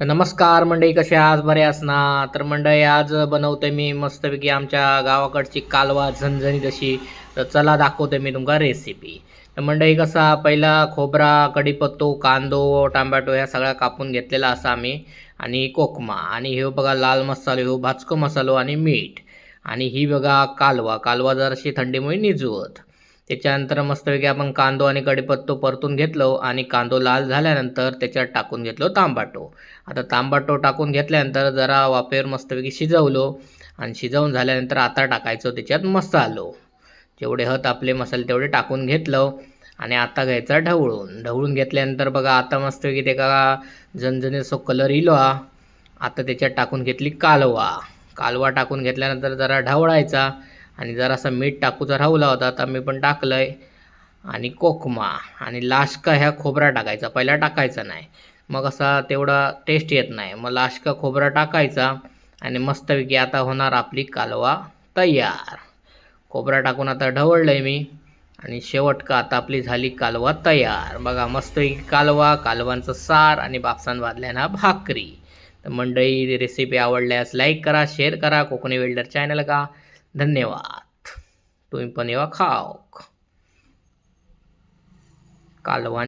तर नमस्कार मंडळी कसे आज बरे असणार तर मंडळी आज बनवते मी मस्तपैकी आमच्या गावाकडची कालवा झणझणीत अशी. तर चला दाखवते मी तुमका रेसिपी तर मंडळी कसा पहिला खोबरा कढीपत्तो कांदो टोमॅटो ह्या सगळ्या कापून घेतलेला असा आम्ही. आणि कोकमा. आणि हे बघा लाल मसालो ह्यो भाजको मसालो आणि मीठ. आणि ही बघा कालवा. कालवा जराशी थंडीमुळे निजवत. त्याच्यानंतर मस्तपैकी आपण कांदो आणि कडीपत्तो परतून घेतलो आणि कांदो लाल झाल्यानंतर त्याच्यात टाकून घेतलो तांबाटो. आता तांबाटो टाकून घेतल्यानंतर जरा वाफेवर मस्तपैकी शिजवलो आणि शिजवून झाल्यानंतर आता टाकायचो त्याच्यात मसालो. जेवढे हत आपले मसाले तेवढे टाकून घेतलं आणि आता घ्यायचा ढवळून. ढवळून घेतल्यानंतर बघा आता मस्तपैकी ते का झणझणीत कलर इलो हा आता त्याच्यात टाकून घेतली कालवा. कालवा टाकून घेतल्यानंतर जरा ढवळायचा. आणि जरासा मीठ टाकूचा राहूला होता आता मी पण टाकलंय. आणि कोकमा आणि लाशका ह्या खोबरा टाकायचा. पहिला टाकायचा नाही. मग असा तेवढा टेस्ट येत नाही. मग लाशका खोबरा टाकायचा आणि मस्तपैकी आता होणार आपली कालवा तयार. खोबरा टाकून आता ढवळलंय मी आणि शेवट का आता आपली झाली कालवा तयार. बघा मस्तपैकी कालवा कालवांचं सार आणि बापसान भाजल्याना भाकरी. तर मंडळी रेसिपी आवडल्यास लाईक करा शेअर करा. कोकणी वेल्डर चॅनल का? धन्यवाद. तुम्ही पण येवा खाओ कालवा